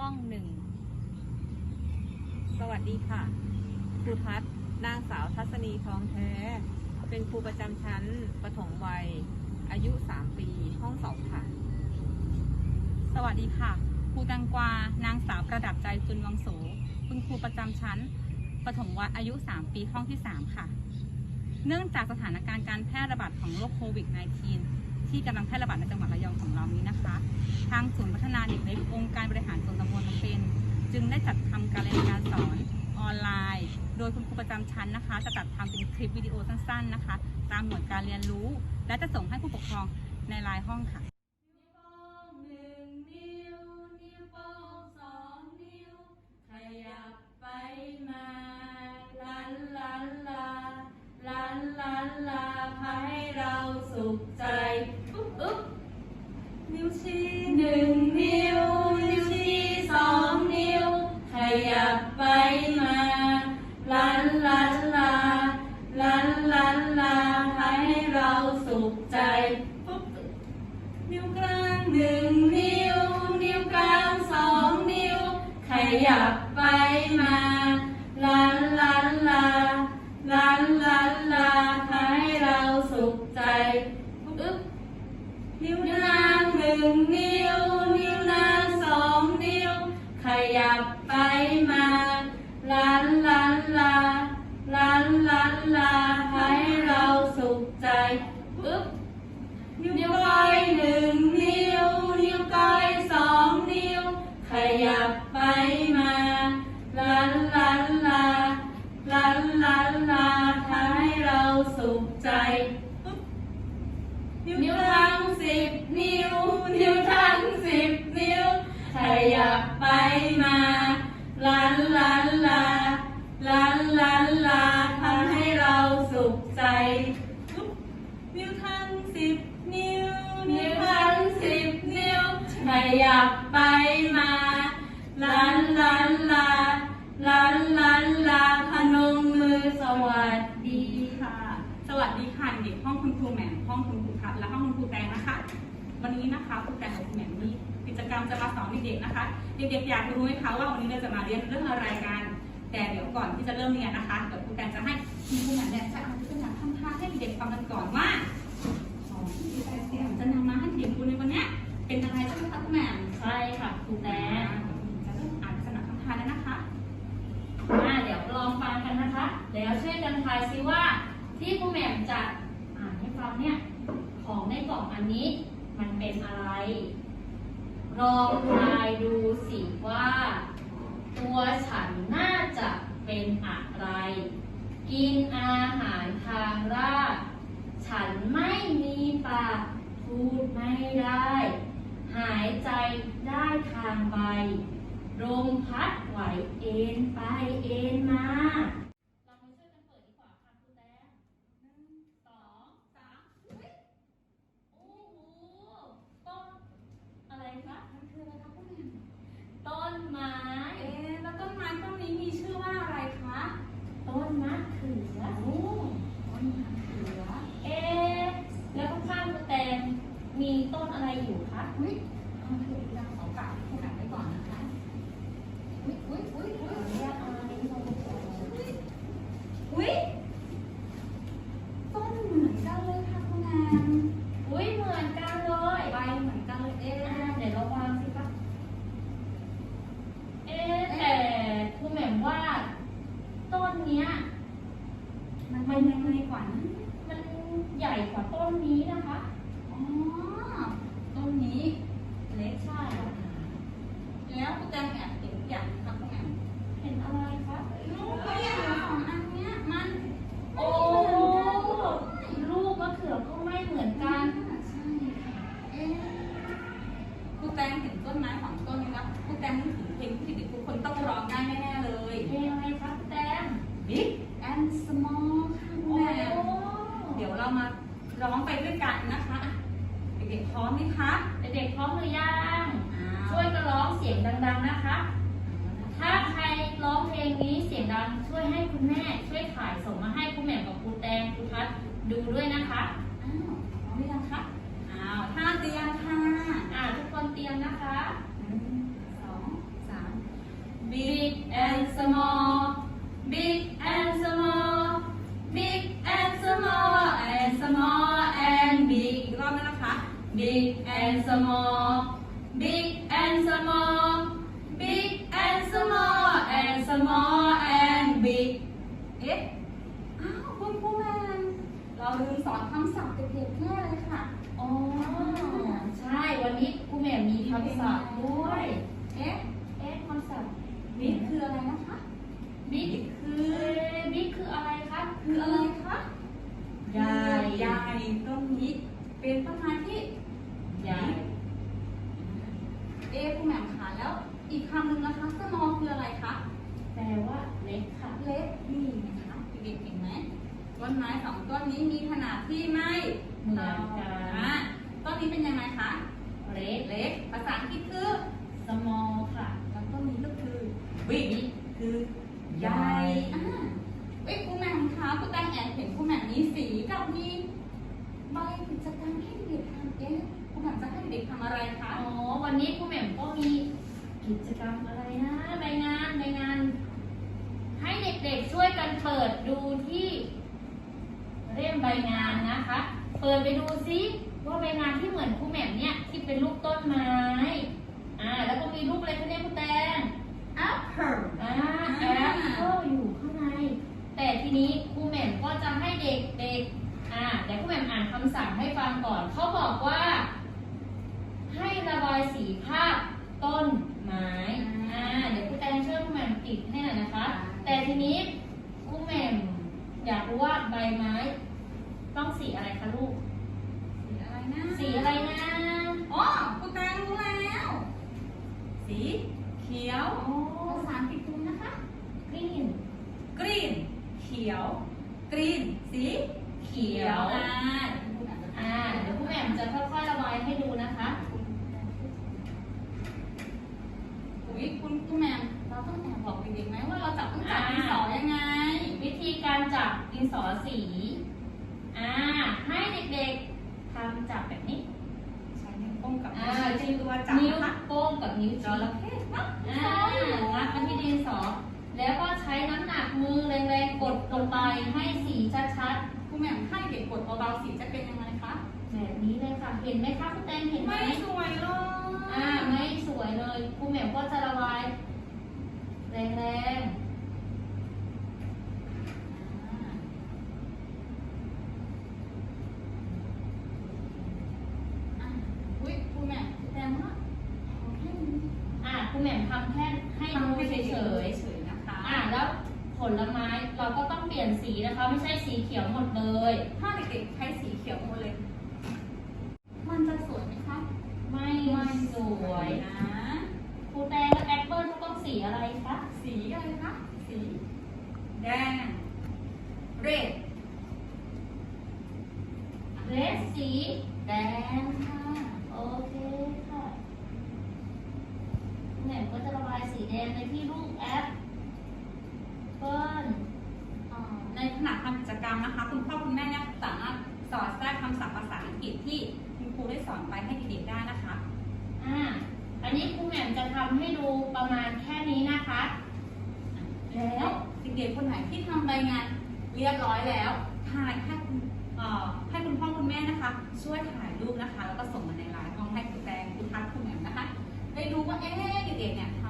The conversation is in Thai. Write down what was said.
ห้องหนึ่ง สวัสดีค่ะ ครูทัศน์นางสาวทัศนีทองแท้ เป็นครูประจำชั้นประถมวัย อายุ 3 ปี ห้องสองค่ะ สวัสดีค่ะ ครูตังกวา นางสาวประดับใจจุนวังโสคุณครูประจำชั้นปฐมวัยอายุ 3 ปีห้องที่ 3 ค่ะ เนื่องจากสถานการณ์การแพร่ระบาดของโรคโควิด -19 ที่กำลังแพร่ระบาดในจังหวัดระยองของเรานี้นะคะ ทางศูนย์พัฒนาเด็กในองค์การบริหารส่วนตำบลน้ำเป็น จึงได้จัดทำการเรียนการสอนออนไลน์ โดยคุณครูประจำชั้นนะคะ จะจัดทำเป็นคลิปวิดีโอสั้นๆนะคะ ตามหมวดการเรียนรู้ และจะส่งให้ผู้ปกครองในไลน์ห้องค่ะ ให้เราสุขใจอุ๊บอุ๊บนิ้วชี้หนึ่งนิ้ว นิ้วชี้สองนิ้ว ขยับไปมาลันลันลาลันลันลาพาให้เราสุขใจปุ๊บนิ้วกลางหนึ่งนิ้ว นิ้วกลางสองนิ้ว ขยับไปมา ไปมาลันลันลาลันลันลาให้เราสุขใจอึ๊บนิ้วก้อยหนึ่งนิ้วนิ้วก้อยสองนิ้ว ขยับไปมาลันลันลาลันลันลาทำให้เราสุขใจปุ๊บนิ้วทั้งสิ สุขใจนิ้วทั้งสิบนิ้ว นิ้วทั้งสิบนิ้วขยับไปมาลันลันลาลันลันลาพนมมือสวัสดีค่ะ สวัสดีค่ะเด็กห้องคุณครูแหม่มห้องคุณครูพัดและห้องคุณครูแตงนะคะ วันนี้นะคะครูแตงกับครูแหม่มมีกิจกรรมจะมาสอนเด็กๆนะคะ เด็กๆอยากรู้ไหมคะว่าวันนี้เราจะมาเรียนเรื่องอะไรกันแต่เดี๋ยวก่อนที่จะเริ่มเรียนนะคะเดี๋ยวครูแตงจะให้คุณครูแหม่มเนี่ยจะเอา เด็กๆฟังกันก่อนว่าของที่ครูแตงเตรียมจะนำมาให้เด็กดูในวันเนี้ยเป็นอะไรใช่ไหมคะครูแหม่มใช่ค่ะครูแตงจะเริ่มอ่านสนับทำทานแล้วนะคะอ่าเดี๋ยวลองฟังกันนะคะ แล้วช่วยกันทายซิว่า ที่ครูแหม่มจะอ่านให้ฟังเนี่ยของในกล่องอันนี้มันเป็นอะไร ลองทายดูสิว่า ตัวฉันน่าจะเป็นอะไร กินอาหารทางรากฉันไม่มีปากพูดไม่ได้ หายใจได้ทางใบลมพัดไหวเอ็นไปเอ็นมาช่วยกันเปิดดีกว่าค่ะคุณแต้มหนึ่งสองสามอุ๊ยโอ้โห ต้น อะไรคะมันคืออะไรคะคุณแม่ต้นไม้ เอ๊ะแล้วต้นไม้ต้นนี้มีชื่อว่าอะไรคะ ต้นมะเขือ โอ้ต้นมะเขือ เอ๊ะแล้วข้างๆคุณแตงมีต้นอะไรอยู่คะ อุ้ยเอาเถอะเราขอกลับผู้อ่านไว้ก่อนนะคะ อุ้ยอุ้ยอุ้ยอุ้ย เรียกอะไร อุ้ย ต้นเหมือนกันเลยค่ะคุณแอน อุ้ยเหมือนกันเลย ใบเหมือนกันเลยเอ๊ อ่าะ เดี๋ยวเราวางสิคะเอ๊ะแต่ครูแหม่มว่า ต้นเนี้ย มันเป็นยังไงก่อนนะ มันใหญ่กว่าต้นนี้นะคะ อ๋อ ต้นนี้เล็ก ใช่ แล้วคุณแจงแอบเห็นอย่างค่ะคุณแอน เห็นอะไรคะ ลูกก็อย่างของอันเนี้ยมัน โอ้ลูกมะเขือก็ไม่เหมือนกัน ใช่ค่ะเอ๊ะ ครูแตงเห็นต้นไม้ของต้นนี้แล้วครูแตงนึกถึงเพลงที่เด็กทุกคนต้องร้องได้แน่ๆเลยเพลงอะไรคะแตม Big and Small ค่ะคุณโอ้แม่เดี๋ยวเรามาร้องไปด้วยกันนะคะ เด็กๆพร้อมไหมคะเด็กๆพร้อมหรือยังอ่าช่วยกันร้องเสียงดังๆนะคะ ถ้าใครร้องเพลงนี้เสียงดังช่วยให้คุณแม่ช่วยถ่ายส่งมาให้ครูแหม่มกับครูแตงครูทัศน์ดูด้วยนะคะอ้าวพร้อมหรือยังคะอ้าวท่าเตรียมค่ะอ่าทุกคนเตรียมนะคะหนึ่งสองสาม big and small big and small big and small and small and big อีกรอบนึงนะคะ big and small big and small big and small and small and big เอ๊ะ อ้าวคุณครูแมนเราลืมสอนคำศัพท์เด็กๆแค่ แหม่มมีคำศัพท์ด้วยเอ๊ะเอ๊ะคำศัพท์นี่คืออะไรนะคะบิ๊กคือบิ๊กคืออะไรคะคืออะไรคะใหญ่ใหญ่ตรงนี้เป็นต้นไม้ที่ใหญ่เอ๊ะคุณแหม่มขาแล้วอีกคำหนึ่งนะคะสมอคืออะไรคะแปลว่าเล็กค่ะเล็กนี่นะคะเด็กๆเห็นไหมต้นไม้สองต้นนี้มีขนาดที่ไม่เหมือนกันอะต้นนี้เป็นยังไงคะ กฤษคือ small ค่ะ แล้วต้นนี้ก็คือ big คือใหใหญ่ญ่อ่าเอ้ยครูแหม่มคะครูแตงแอนเห็นครูแหม่มมีสีกับมีใบกิจกรรมให้เด็กทำเอ๊ะครูแหม่มจะให้เด็กทำอะไรคะอ๋อวันนี้ครูแหม่มก็มีกิจกรรมอะไรนะใบงานใบงาน ให้เด็กๆช่วยกันเปิดดูที่เล่มใบงานนะคะ เปิดไปดูซิ ว่าใบงานที่เหมือนครูแหม่มเนี่ยที่เป็นรูปต้นไม้อ่าแล้วก็มีรูปอะไรคะเนี่ยครูแตง apple อ่าแอปเปิลอยู่ข้างใน แต่ทีนี้ครูแหม่มก็จะให้เด็กๆอ่าเดี๋ยวครูแหม่มอ่านคำสั่งให้ฟังก่อน เขาบอกว่า ให้ระบายสีภาพต้นไม้อ่าเดี๋ยวครูแตงช่วยครูแหม่มติดให้หน่อยนะคะ แต่ทีนี้ครูแหม่มอยากรู้ว่าใบไม้ ต้องสีอะไรคะลูกสี อะไรนะสีอะไรนะ อ๋อครูแตงรู้แล้ว สีเขียวโอ้ภาษาอังกฤษดูนะคะกรีน green เขียว green สีเขียวอ่า อ่า เดี๋ยวครูแหม่มจะค่อยๆระบายให้ดูนะคะ อุ้ยคุณครูแหม่มเราต้องแอบบอกเด็กๆไหมว่าเราจับต้องจับดินสอยังไง วิธีการจับดินสอสี อ่า ให้เด็กๆทำจับแบบนี้ ใช้นิ้วโป้งกับ อ่าใช้ที่ตัวจับนิ้วนะคะโป้งกับนิ้วจชี้ระเข้ปั๊บอ่างัดมาที่ดินสอแล้วก็ใช้น้ำหนักมือแรงๆกดลงไปให้สีชัดครูแหม่มให้เด็กกดเบาๆสีจะเป็นยังไงคะ ๆแบบนี้เลยค่ะ เห็นไหมคะคุณแตงเห็นไหมไม่สวยเลยอ่าไม่สวยเลยครูแหม่มก็จะระบายแรงๆ อะอุ้ยครูแหม่มแสดงว่าขอแค่นี้ อ่าครูแหม่มทำแค่ให้ดู ทำให้ เฉ เฉ ย ยๆเฉยๆนะคะ ๆ อ่าแล้ว ผลไม้เราก็ต้องเปลี่ยนสีนะคะ ไม่ใช่สีเขียวหมดเลย ถ้าเด็กๆใช้สีเขียวหมดเลย มันจะสวยไหมคะไม่สวยนะครูแตงกับแอปเปิลต้องสีอะไรคะสีอะไรคะสีแดง red เรดสีแดงค่ะ โอเคค่ะครูแหม่มก็จะระบายสีแดงไปที่รูปแอป เปิลเอ่อในขณะทำกิจกรรมนะคะ คุณพ่อคุณแม่เนี่ยสามารถสอดแทรกคำศัพท์ภาษาอังกฤษที่คุณครูได้สอนไปให้เด็กๆได้นะคะอ่าอันนี้ครูแหม่มจะทำให้ดูประมาณแค่นี้นะคะ แล้วเด็กๆคนไหนที่ทำใบงานเรียบร้อยแล้วถ่ายให้คุณเอ่อให้คุณพ่อคุณแม่นะคะ ช่วยถ่ายรูปนะคะ แล้วก็ส่งมาในไลน์ห้องให้คุณแตงคุณทัศน์คุณแหม่มนะคะ ได้รู้ว่าเอ๊ะเด็กๆเนี่ยท